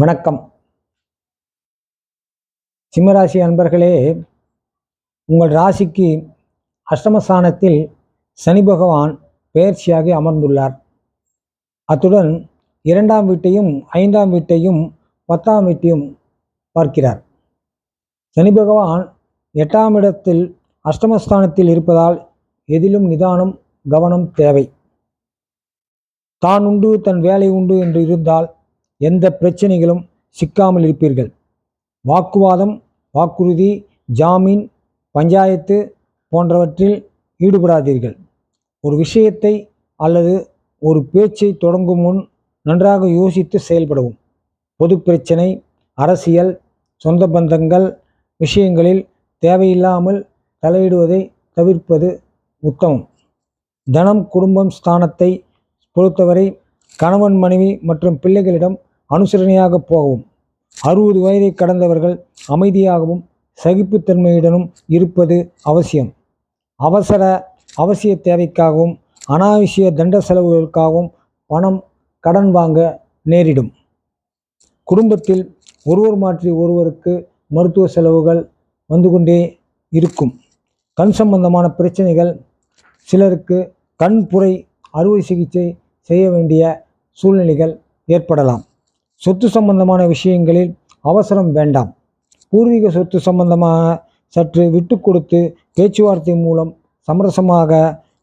வணக்கம். சிம்மராசி அன்பர்களே உங்கள் ராசிக்கு அஷ்டமஸ்தானத்தில் சனி பகவான் பெயர்ச்சியாகி அமர்ந்துள்ளார். அத்துடன் இரண்டாம் வீட்டையும் ஐந்தாம் வீட்டையும் பத்தாம் வீட்டையும் பார்க்கிறார். சனி பகவான் எட்டாம் இடத்தில் அஷ்டமஸ்தானத்தில் இருப்பதால் எதிலும் நிதானம் கவனம் தேவை. தான் உண்டு தன் வேலை உண்டு என்று இருந்தால் எந்த பிரச்சனைகளும் சிக்காமல் இருப்பீர்கள். வாக்குவாதம் வாக்குறுதி ஜாமீன் பஞ்சாயத்து போன்றவற்றில் ஈடுபடாதீர்கள். ஒரு விஷயத்தை அல்லது ஒரு பேச்சை தொடங்கும் முன் நன்றாக யோசித்து செயல்படவும். பொது பிரச்சனை அரசியல் சொந்த பந்தங்கள் விஷயங்களில் தேவையில்லாமல் தலையிடுவதை தவிர்ப்பது உத்தமம். தனம் குடும்பம் ஸ்தானத்தை பொறுத்தவரை கணவன் மனைவி மற்றும் பிள்ளைகளிடம் அனுசரணையாக போகவும் அறுபது வயதை கடந்தவர்கள் அமைதியாகவும் சகிப்புத்தன்மையுடனும் இருப்பது அவசியம். அவசர அவசிய தேவைக்காகவும் அனாவசிய தண்ட செலவுகளுக்காகவும் பணம் கடன் வாங்க நேரிடும். குடும்பத்தில் ஒருவர் மாற்றி ஒருவருக்கு மருத்துவ செலவுகள் வந்து கொண்டே இருக்கும். கண் சம்பந்தமான பிரச்சனைகள் சிலருக்கு கண் புரை அறுவை சிகிச்சை செய்ய வேண்டிய சூழ்நிலைகள் ஏற்படலாம். சொத்து சம்பந்தமான விஷயங்களில் அவசரம் வேண்டாம். பூர்வீக சொத்து சம்பந்தமாக சற்று விட்டு கொடுத்து பேச்சுவார்த்தை மூலம் சமரசமாக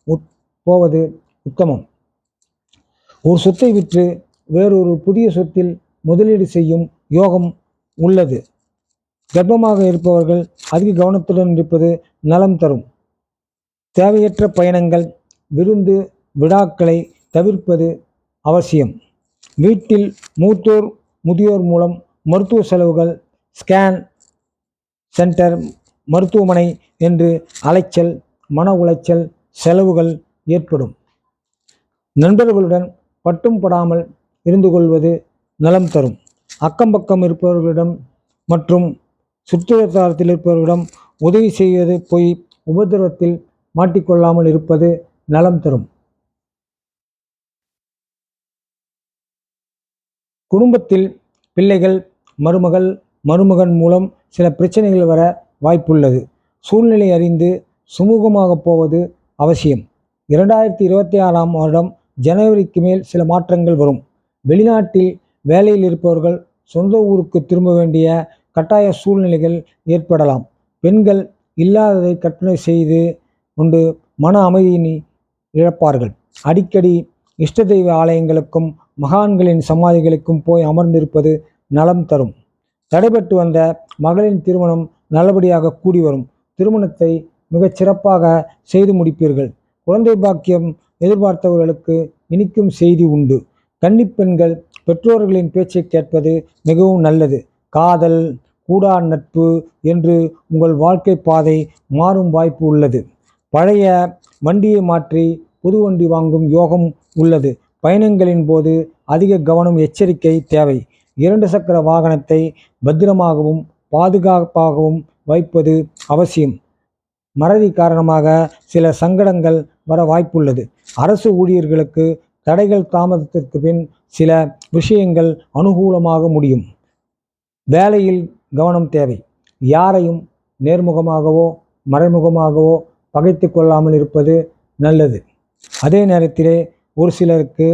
உட் போவது உத்தமம். ஒரு சொத்தை விற்று வேறொரு புதிய சொத்தில் முதலீடு செய்யும் யோகம் உள்ளது. கர்ப்பமாக இருப்பவர்கள் அதிக கவனத்துடன் இருப்பது நலம் தரும். தேவையற்ற பயணங்கள் விருந்து விழாக்களை தவிர்ப்பது அவசியம். வீட்டில் மூத்தோர் முதியோர் மூலம் மருத்துவ செலவுகள் ஸ்கேன் சென்டர் மருத்துவமனை என்று அலைச்சல் மன உளைச்சல் செலவுகள் ஏற்படும். நண்பர்களுடன் பட்டும் படாமல் இருந்து கொள்வது நலம் தரும். அக்கம் பக்கம் இருப்பவர்களிடம் மற்றும் சுற்றுவட்டாரத்தில் இருப்பவர்களிடம் உதவி செய்வது போய் உபதிரவத்தில் மாட்டிக்கொள்ளாமல் இருப்பது நலம் தரும். குடும்பத்தில் பிள்ளைகள் மருமகள் மருமகன் மூலம் சில பிரச்சனைகள் வர வாய்ப்புள்ளது. சூழ்நிலை அறிந்து சுமூகமாக போவது அவசியம். இரண்டாயிரத்தி இருபத்தி ஆறாம் வருடம் ஜனவரிக்கு மேல் சில மாற்றங்கள் வரும். வெளிநாட்டில் வேலையில் இருப்பவர்கள் சொந்த ஊருக்கு திரும்ப வேண்டிய கட்டாய சூழ்நிலைகள் ஏற்படலாம். பெண்கள் இல்லாததை கற்பனை செய்து கொண்டு மன அமைதியினை இழப்பார்கள். அடிக்கடி இஷ்ட தெய்வ ஆலயங்களுக்கும் மகான்களின் சமாதிகளுக்கும் போய் அமர்ந்திருப்பது நலம் தரும். தடைபட்டு வந்த மகளின் திருமணம் நல்லபடியாக கூடி வரும். திருமணத்தை மிகச் சிறப்பாக செய்து முடிப்பீர்கள். குழந்தை பாக்கியம் எதிர்பார்த்தவர்களுக்கு இனிக்கும் செய்தி உண்டு. கன்னிப்பெண்கள் பெற்றோர்களின் பேச்சை கேட்பது மிகவும் நல்லது. காதல் கூடா நட்பு என்று உங்கள் வாழ்க்கை பாதை மாறும் வாய்ப்பு உள்ளது. பழைய வண்டியை மாற்றி புது வண்டி வாங்கும் யோகம் உள்ளது. பயணங்களின் போது அதிக கவனம் எச்சரிக்கை தேவை. இரண்டு சக்கர வாகனத்தை பத்திரமாகவும் பாதுகாப்பாகவும் வைப்பது அவசியம். மறதி காரணமாக சில சங்கடங்கள் வர வாய்ப்புள்ளது. அரசு ஊழியர்களுக்கு தடைகள் தாமதத்திற்கு பின் சில விஷயங்கள் அனுகூலமாக முடியும். வேலையில் கவனம் தேவை. யாரையும் நேர்முகமாகவோ மறைமுகமாகவோ பகைத்து கொள்ளாமல் இருப்பது நல்லது. அதே நேரத்திலே ஒரு சிலருக்கு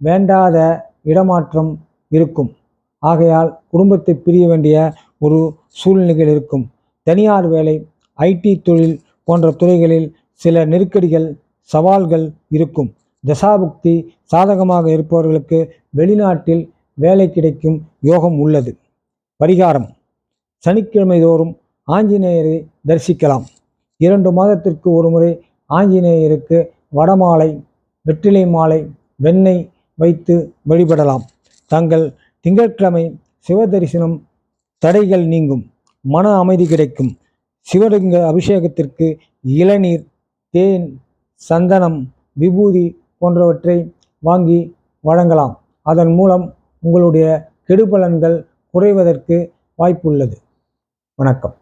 வேண்டாத இடமாற்றம் இருக்கும். ஆகையால் குடும்பத்தை பிரிய வேண்டிய ஒரு சூழ்நிலைகள் இருக்கும். தனியார் வேலை ஐடி தொழில் போன்ற துறைகளில் சில நெருக்கடிகள் சவால்கள் இருக்கும். தசாபுக்தி சாதகமாக இருப்பவர்களுக்கு வெளிநாட்டில் வேலை கிடைக்கும் யோகம் உள்ளது. பரிகாரம். சனிக்கிழமை தோறும் ஆஞ்சநேயரை தரிசிக்கலாம். இரண்டு மாதத்திற்கு ஒரு முறை ஆஞ்சநேயருக்கு வடமாலை வெற்றிலை மாலை வெண்ணெய் வைத்து வழிபடலாம். தங்கள் திங்கட்கிழமை சிவ தரிசனம் தடைகள் நீங்கும். மன அமைதி கிடைக்கும். சிவலிங்க அபிஷேகத்திற்கு இளநீர் தேன் சந்தனம் விபூதி போன்றவற்றை வாங்கி வழங்கலாம். அதன் மூலம் உங்களுடைய கெடுபலன்கள் குறைவதற்கு வாய்ப்புள்ளது. வணக்கம்.